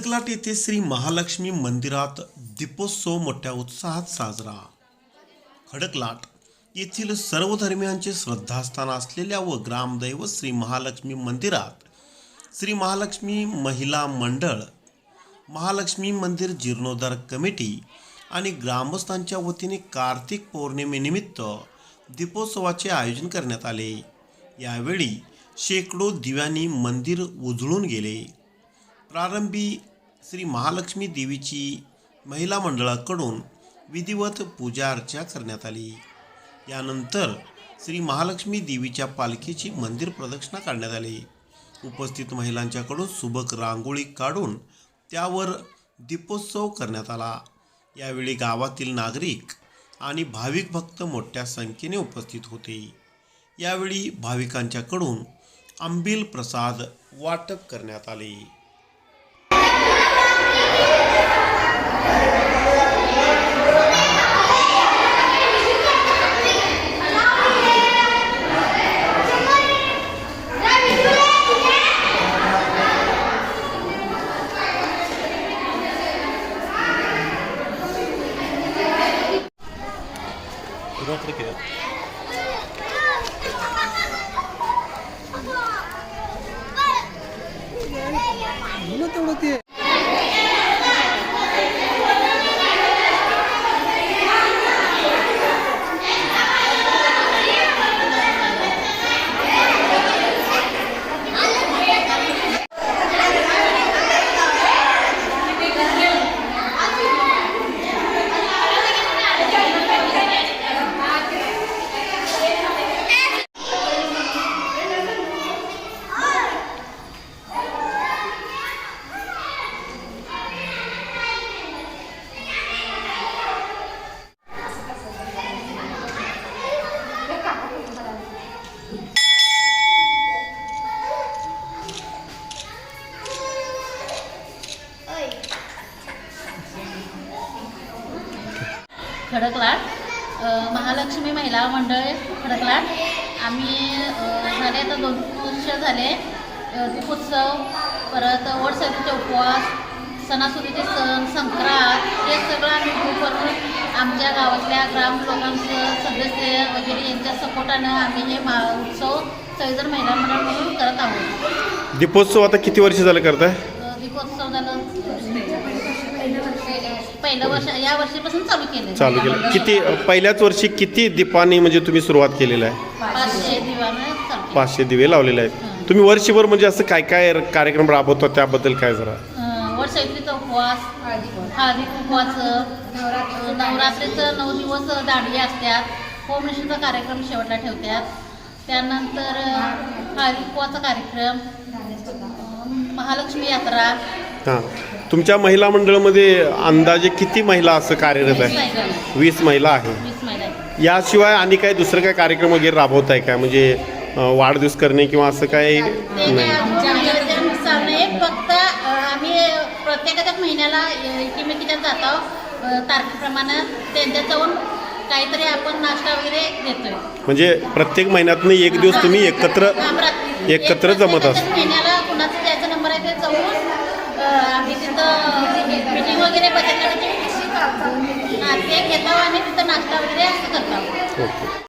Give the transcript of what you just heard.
खडकलाट येथे श्री महालक्ष्मी मंदिरात दीपोत्सव मोठ्या उत्साहात साजरा. खडकलाट येथील सर्व धर्मियांचे श्रद्धास्थान असलेल्या व ग्रामदैवत श्री महालक्ष्मी मंदिरात श्री महालक्ष्मी महिला मंडळ महालक्ष्मी मंदिर जीर्णोद्धार कमिटी आणि ग्रामस्थांच्या वतीने कार्तिक पौर्णिमेनिमित्त दीपोत्सवाचे आयोजन करण्यात आले. यावेळी शेकडो दिव्यांनी मंदिर उजळून गेले. प्रारंभी श्री महालक्ष्मी देवीची महिला मंडळाकडून विधिवत पूजा अर्चा करण्यात आली. यानंतर श्री महालक्ष्मी देवीच्या पालखीची मंदिर प्रदक्षिणा काढण्यात आली. उपस्थित महिलांच्याकडून सुबक रांगोळी काढून त्यावर दीपोत्सव करण्यात आला. यावेळी गावातील नागरिक आणि भाविक भक्त मोठ्या संख्येने उपस्थित होते. यावेळी भाविकांच्याकडून आंबील प्रसाद वाटप करण्यात आले. 어떻게? 이거 떨어뜨려. खडकलाट महालक्ष्मी महिला मंडळ खडकलाट आम्ही झाले आता दोन वर्ष झाले. दीपोत्सव परत वडसाहेबचे उपवास सणासुदीचे सण संक्रांत हे सगळं आम्ही करून आमच्या गावातल्या ग्राम लोकांचं सदस्य वगैरे यांच्या सपोर्टानं आम्ही हे मा उत्सव सैजर महिला मंडळ म्हणून करत आहोत. दीपोत्सव आता किती वर्ष झालं करताय? दीपोत्सव झालं पहिलं वर्ष या वर्षीपासून चालू केलं चालू केलं किती पहिल्याच वर्षी किती दीपांनी म्हणजे तुम्ही सुरुवात केलेलं आहे? पाचशे दिवानं चालू पाचशे दिवे लावलेले आहेत. तुम्ही वर्षभर म्हणजे असं काय काय कार्यक्रम राबवतो त्याबद्दल काय जरा? अं, वटसावित्रीचा उपवास हळदी उपवास नवरात्रीचं नऊ दिवस दांडिया असतात होमनिशीचा कार्यक्रम शेवटला ठेवतात त्यानंतर अं, हळदी उपवासचा कार्यक्रम अं, महालक्ष्मी यात्रा. हां. तुमच्या महिला मंडळामध्ये अंदाजे किती महिला असं कार्यरत आहे? वीस महिला आहे. याशिवाय आणि काय दुसरं काय कार्यक्रम वगैरे राबवताय काय म्हणजे वाढदिवस करणे किंवा असं काय काय नाही आमच्या नियोजनानुसार नाही फक्त अं, आम्ही प्रत्येकाच्याच महिन्याला इतिमेकीच्या जातो. अं, तारखेप्रमाणे त्यांच्या जाऊन काहीतरी आपण नाश्ता वगैरे देतोय. म्हणजे प्रत्येक महिन्यातनं एक दिवस तुम्ही एकत्र एकत्र एक जमत असता. महिन्याला कुणाचा ज्याचा नंबर आहे ते जाऊन अं, आम्ही तिथं मीटिंग म्हणजे ते घेतो आणि तिथं नाश्ता वगैरे असं करतो